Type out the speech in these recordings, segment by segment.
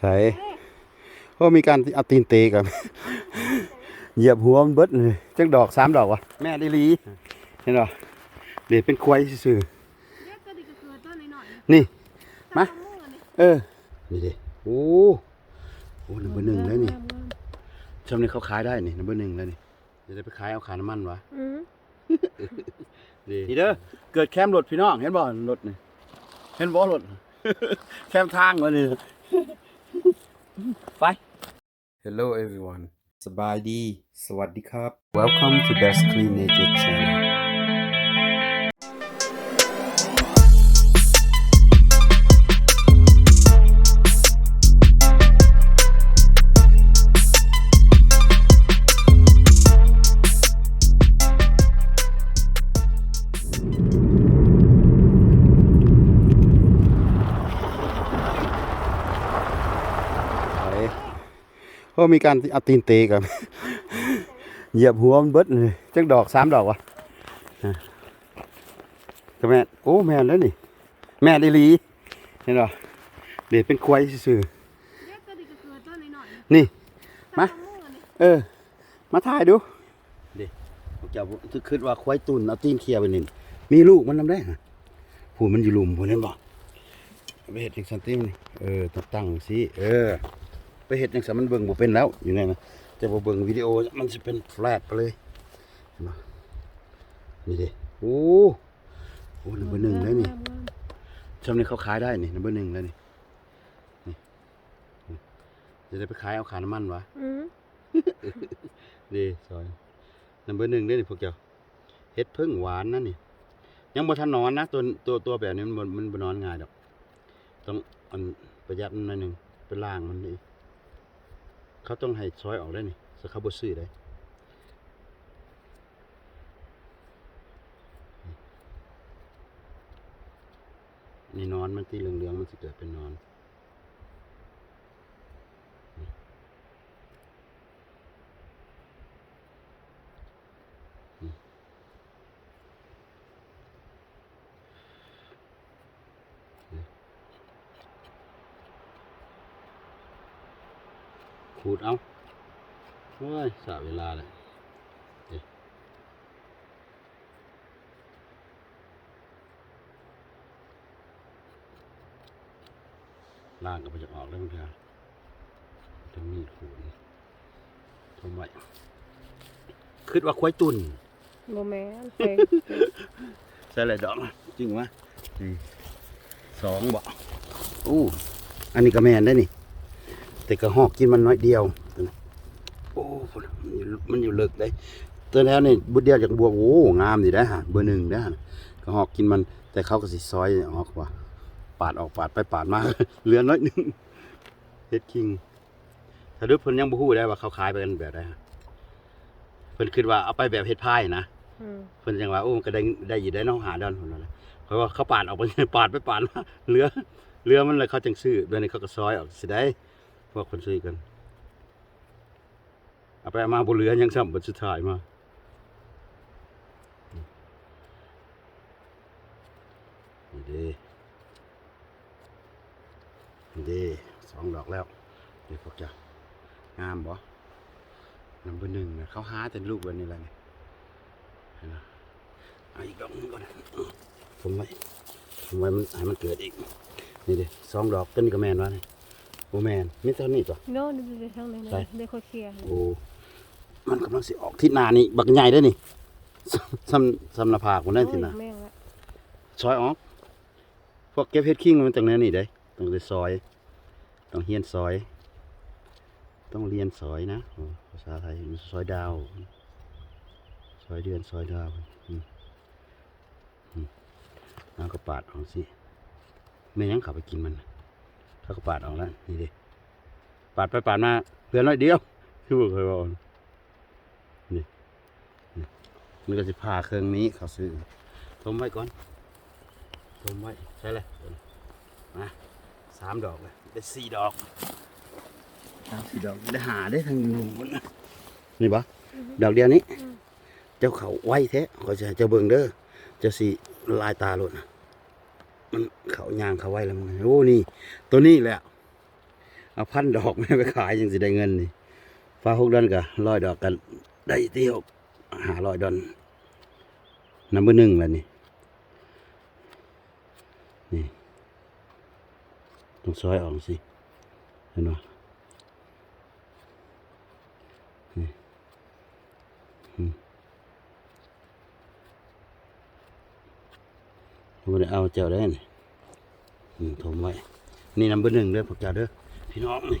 ใส่โอ้มีการเอาตีนเตะกันเหยียบหัวมันเบิดเลยจักดอกสามดอกวะแม่ได้ลีเห็นบ่เดี๋ยวเป็นควายซื่อเด็กก็ดีก็เกิดตัวน้อยๆนี่ๆมาตำบักหุ่งอันนี้เออนี่ดิโอ้โหนัมเบอร์หนึ่งแล้วนี่ชมนี่เขาขายได้นี่นัมเบอร์หนึ่งแล้วนี่จะได้ไปขายเอาขาน้ำมันวะอืมดีนี่เด้อเกิดแคมรถพี่น้องเห็นบ่รถนี่เห็นบ่รถแคมทางวะนี่ ไป Hello everyone สบายดี สวัสดีครับ Welcome to Best Clean Nature Channel โอ้มีการเอาตีนเตะกันเหยียบหัวมันเบิดเลยจักดอกสามดอกวะอะก็แม่นโอ้แม่แล้วนี่ แม่ได้ลีเห็นบ่เดี๋ยวเป็นควายซื่อนี่ มา เออ มาถ่ายดูเด็กเจ้าคิดว่าควายตุนเอาตีนเคลียไปนี่มีลูกมันนำได้ฮะผูมันอยู่ลุมผูนั้นบ่ไปเห็ดจังสันติมนี่เออต้องตั้งสิเออ ไปเห็ดจังสันมันเบิ่งบ่เป็นแล้วอยู่ในนะจะบ่เบิ่งวิดีโอมันสิเป็นแฟลตไปเลยเห็นบ่นี่เด้โอ้โหนัมเบอร์หนึ่งแล้วนี่ชมนี่เขาขายได้นี่นัมเบอร์หนึ่งแล้วนี่นี่นี่จะได้ไปขายเอาขาน้ำมันวะอืมดีซอยนัมเบอร์หนึ่งเด้อนี่พวกเจ้าเฮ็ดพึ่งหวานนะนี่ยังบ่ทันนอนนะตัวตัวตัวแบบนี้มันบ่มันบ่นอนง่ายดอก ต้องอันประหยัดมันหน่อยหนึงไปล้างมันนี่ เขาต้องให้ซอยออกได้นี่สเขาบ่ซื้อได้นี่นอนมันตีเหลืองๆมันสิเกิดเป็นนอน ขูดเอาโอ้ยสะเวลาเลยเดี๋ยวล่างก็ไปจะออกแล้วมั้งครับจะมีดขูดทำไมคิดว่าควายตุนโมแม่นไปใส่อะไรดอกนะจริงวะนี่สองบ่อู้อันนี้ก็แม่นได้นี่ แต่กระหอกกินมันน้อยเดียวตัวนี้โอ้พุ่นมันอยู่มันอยู่เลิกเลยตัวแล้วนี่บุดเดียวจากบวกโอ้งามดีได้อฮะเบอร์หนึ่งได้อฮะกระหอกกินมัน แต่เขาก็สิซอยออกว่า ปาดออกปาดไปปาดมาเหลือน้อยหนึงเฮ็ดคิงถ้าดูเพิ่นยังบ่ฮู้ได้ว่าเขาขายไปกันแบบใดฮะเพิ่นคิดว่าเอาไปแบบเฮ็ดพายนะอืมเพิ่นจังว่าโอ้มันก็ได้ได้อยู่ได้น้องหาดอนพุ่นนั่นแหละเพราะว่าเขาปาดออกไปปาดไปปาดมาเหลือเหลือมันเลยเขาจังซื้อเดี๋ยวนี้เขาก็ซอยออกสิได้พ วกคนซื้อกันเอาไปมาบ่เหลือยังซ้ำบัดสุดท้ายมานี่เด้นี่เด้สองดอกแล้วเดี๋ยวพวกจ้างามบ่นัมเบอร์หนึ่งนะเขาหาแต่ลูกแบบนี้แหละเนี่เห็นไหมเอาอีกดอกนึงก่อนผมไว้ผมไว้มันให้มันเกิดอีกนี่ดิสองดอกต้นนี้ก็แมนวะเนี่ย โอแมนมีเท่านี้ตัวโน่นนี่ไปทางไหนใช่นะได้ค่อยเคลียร์โอ้มันกำลังสิออกทิศหนานี่บักใหญ่ได้อนี่ซ้ำซ้ำหน้าผากคนได้ทิศหนาโอ้ยแม่งละซอยออกพวกเก็บเฮ็ดคิงมันตรงนี้นี่ได้ต้องได้ซอย ต้องเฮียนซอย ต้องเรียนซอยนะโอ้ภาษาไทยมันซอยดาวซอยเดือนซอยดาวอืมอืมน้ำก็ปาดออกสิไม่ยังขับไปกินมัน เขาก็ปาดออกแล้วนี่ดิปาดไปปาดมาเหลือน้อยเดียวคือบอกเคยบอกนี่นี่มันก็จะพาเครื่องนี้เขาซื้อทมไว้ก่อนทมไว้ใช่เลยมาสามดอกเลยได้สี่ดอกสามสี่ดอกได้หาได้ทางอยู่บนนะนี่ปะดอกเดียวนี้ เจ้าเขาไว้แท้ขอจะให้เจ้าเบิ่งเด้อเจ้าสิลายตาโลดนะ มันเขายางเขาไว้แล้วมันโอ้นี่ ตัวนี้แหละเอาพันดอกไม่ไปขายยังสิได้เงินนี่ฟ้าหกดอนกับร้อยดอกกันได้ที่หกหาร้อยดอนนัมเบอร์หนึ่งแล้วนี่นี่ต้องซอยออกสิเห็นไหมนี่อืมผมได้ เอาเจ้าได้นี่ถมไว้ นี่นัมเบอร์หนึ่งเด้อพวกเจ้าเด้อพี่น้องนี่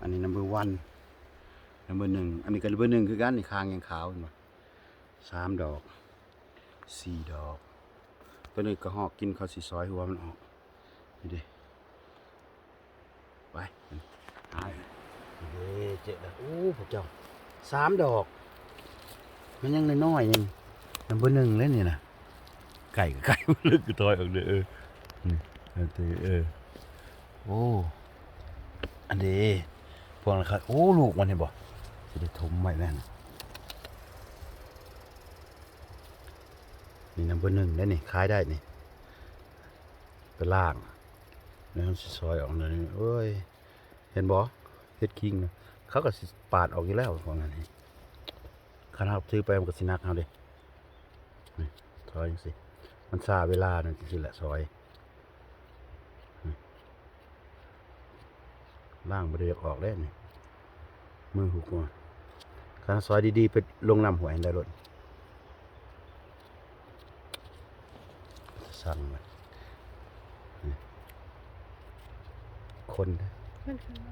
อันนี้นัมเบอร์วันนัมเบอร์หนึ่งอันนี้ก็นัมเบอร์หนึ่งคือกันนี่คางยังขาวเห็นบ่สามดอกสี่ดอก ตัวนี้ก็หอกกินเขาสีซอยหัวมันออกนี่ดิไปหายเด้เจ็ดโอ้พวกเจ้าสามดอก มันยังน้อยๆนี่นัมเบอร์หนึ่งเลยนี่นะ ไก่กับไก่มันลึกตัวออกเด้อเออนี่เอาเด้อเออโอ้อันนี้พวกนั้นครับโอ้ลูกมันเห็นบ่จะได้ถมไว้แม่นนี่นัมเบอร์หนึ่งได้นี่ขายได้นี่ไปล่างแล้วมันซอยออกเลยเอ้ยเห็นบ่เฮ็ดคิงนะเขาก็สิปาดออกอยู่แล้วพวกนั้นนี่ขนาดซื้อไปมันก็สินักเอาเดินี่ซอยจังสิ มันซาเวลานั่นสิแหละซอยล่างบริเวณออกได้นี่มือหุกมาการซอยดีๆไปลงน้ำหวยได้รถสั่งมานี่คนเด้อมันคืออะไร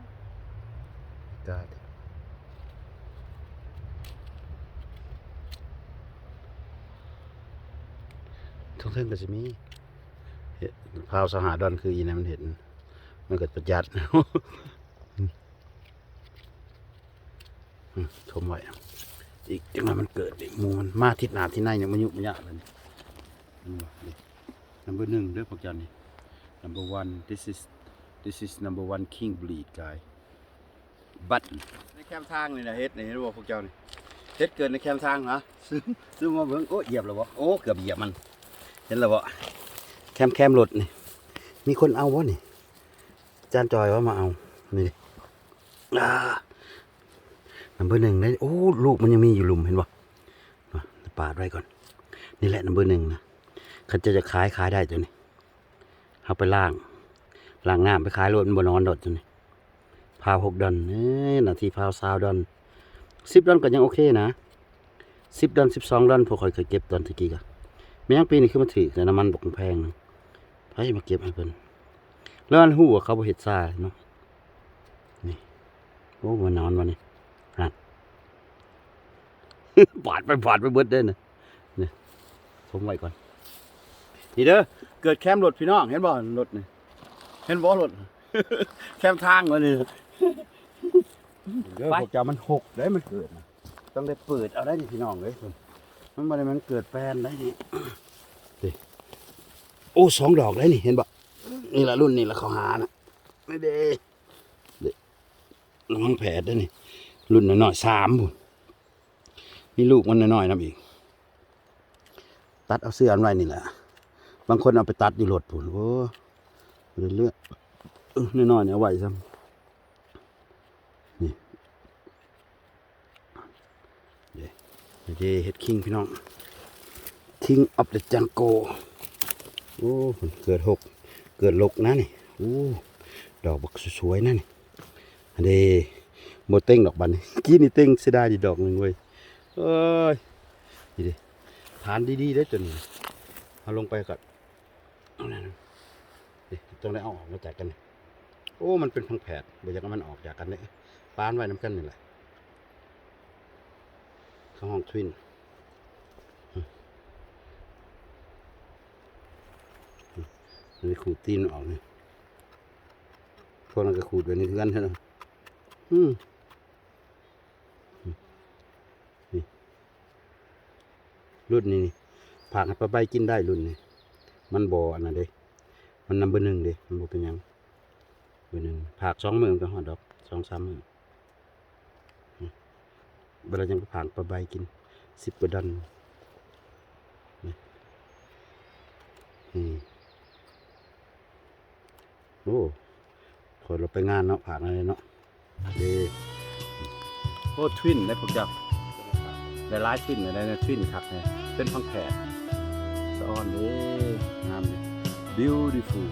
กล้าเด้ ทุกเรื่องก็จะมีเห็ดพาวสหาดอนคืออีนั้นมันเห็น มันเก็ประหยัดชมไว้อีกจังหวะมันเกิดอีกมูมันมาทิศหนาที่ไหนเนี่ยมันยุบมันยะเลยนี่นัมเบอร์หนึ่งเด้อพวกเจันนี่ number one this is this is number one king bleed guy บัตในแคมป์ทางนี่นะเฮ็ดนี่เห็นบ่พวกเจ้านี่เฮ็ดเกิดในแคมป์ทางเหรอซื้อซื้อมาเบิ่งโอ้เหยียบแล้วบ่โอ้เกือบเหยียบมัน เห็นแล้วบ่แคมแคมป์รถนี่ มีคนเอาบ่นี่ จานจอยว่ามาเอา นี่อ่านัมเบอร์หนึ่งเลยโอ้ลูกมันยังมีอยู่หลุมเห็นบ่มาปาดไว้ก่อน นี่แหละนัมเบอร์หนึ่งนะเขาจะจะขายขายได้ตัวนี้เอาไปล่างล่างน้ำไปขายรถมันบนอนรถตัวนี้พาวหกดอนเอ้ยนาทีพาวสาวดอนสิบดอนก็ยังโอเคนะสิบดอนสิบสองดอนพวกคอยเคยเก็บตอนตะกี้กะ ไม่ยังปีนี้คือมันถือแต่น้ำมันบกแพงนะพายมาเก็บให้เพิ่นแล้วอันหูว่าเขาบ่เห็ดซ่าเนาะนี่โอ้มานอนวันนี้นั่นปาดไปปาดไปเบิดเด้อนะนี่ผมไว้ก่อนนี่เด้อเกิดแคมป์รถพี่น้องเห็นบ่รถนี่เห็นบ่รถแคมป์ทางวะนี่เด้อพวกเจ้ามันหกได้มันเกิดนะต้องได้เปิดเอาได้นี่พี่น้องเลย มันบ่ได้มันเกิดแปลนได้นี่ดิโอ้สองดอกได้นี่เห็นบ่นี่ละรุ่นนี่ละเขาหานะไม่เด้เด้ระวังแผลด้นี่ รุ่นหน้อยๆสามบุญมีลูกมันหน้อยๆน้ำอีก ตัดเอาเสื้ออันไว้นี่แหละบางคนเอาไปตัดอยู่รถปุ่นโอ้เรื่อยๆน้อยๆเนี่ยเอาไว้ซ้ำนี่เด้ เด้เฮ็ดคิงพี่น้อง King of the Jungle โอ้เกิดหกเกิดลกนะนี่โอ้ดอกบักสวยๆนะนี่อันนี้โมเต้งดอกบันกี้นี่เต้งเสียดายดีดอกหนึ่งเว้ยเอ้ยนี่ดิฐานดีๆได้จนเอาลงไปก่อนเอานั่นนี่ต้องได้เอาออกมาจากกัน โอ้ มันเป็นพังแผดเดี๋ยวจะมันออกจากกันเนี่ยปานไว้น้ำกันนี่แหละ ข้าห้องทวินนี่ขูดตีนออกนี่พวกนั้นก็ขูดไว้นี่คือกันใช่ไหมอืมนี่รุ่นนี้นี่ผักปลาใบกินได้รุ่นนี้ มันบ่ออันนั้นเด้ มันนำเบอร์หนึ่งเด้มันบ่เป็นยังเบอร์หนึ่งผักสองมือมันก็หอดดอกสองสามมืออืม เวลายังไปผักปลาใบกินสิบกว่าดันนี่นี่โอ้ขคนเราไปงานเนาะผ่านอะไรเนาะเดโอ้ทวินได้พวกเจ้าได้หลายทวินได้นะทวินคักเนี่ยเป็นพังแผดสะออนเด้งาม beautiful